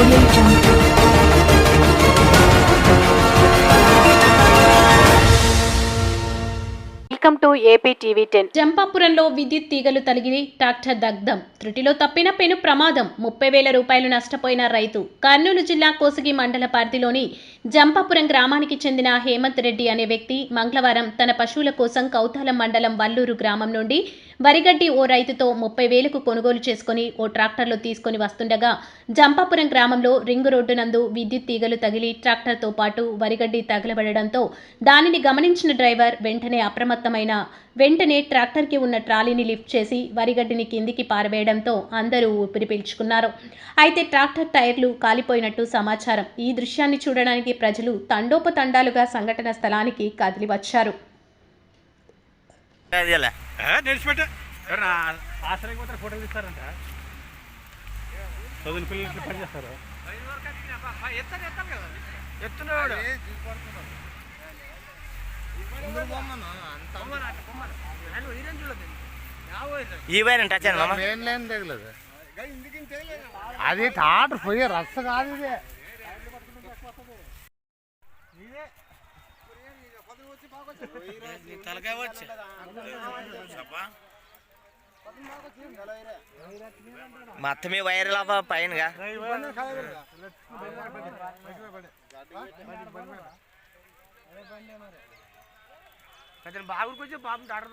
我愿意 welcome to AP TV ten. జంపాపురంలో విద్యుత్ తీగలు తగిలి ట్రాక్టర్ దగ్ధం. త్రుటిలో తప్పిన పెను ప్రమాదం. ముప్పై వేల రూపాయలు నష్టపోయిన రైతు. కర్నూలు జిల్లా కోసిగి మండల పరిధిలోని జంపాపురం గ్రామానికి చెందిన హేమంత్ రెడ్డి అనే వ్యక్తి మంగళవారం తన పశువుల కోసం కౌతాలం మండలం వల్లూరు గ్రామం నుండి వరిగడ్డి ఓ రైతుతో ముప్పై వేలకు కొనుగోలు చేసుకుని ఓ ట్రాక్టర్లో తీసుకొని వస్తుండగా జంపాపురం గ్రామంలో రింగు రోడ్డు నందు విద్యుత్ తీగలు తగిలి ట్రాక్టర్తో పాటు వరిగడ్డి తగలబడడంతో దానిని గమనించిన డ్రైవర్ వెంటనే అప్రమత్తమైన వెంటనే ట్రాక్టర్కి ఉన్న ట్రాలీని లిఫ్ట్ చేసి వరిగడ్డిని కిందికి పారవేయడంతో అందరూ ఊపిరి పీల్చుకున్నారు. అయితే ట్రాక్టర్ టైర్లు కాలిపోయినట్టు సమాచారం. ఈ దృశ్యాన్ని చూడడానికి ప్రజలు తండోపతండాలుగా సంఘటన స్థలానికి కదిలి వచ్చారు అదేలే ఈ వైర్ టచ్ అయ్యాను మామ. మెయిన్ లైన్ తగలేదు. అది తాటర్ పోయే రస్త కాదు ఇది. తలకాయ వచ్చి మొత్తం ఈ వైర్ లాభ పైనగా బాబుకి వచ్చి బాబు డాక్టర్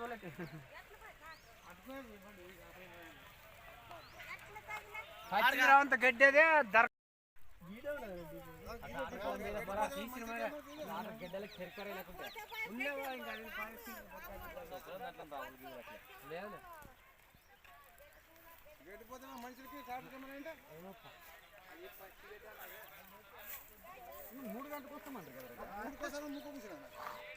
అంత గడ్డేదే దర మూడు గంటలకు వస్తామంటారు కదా మూడు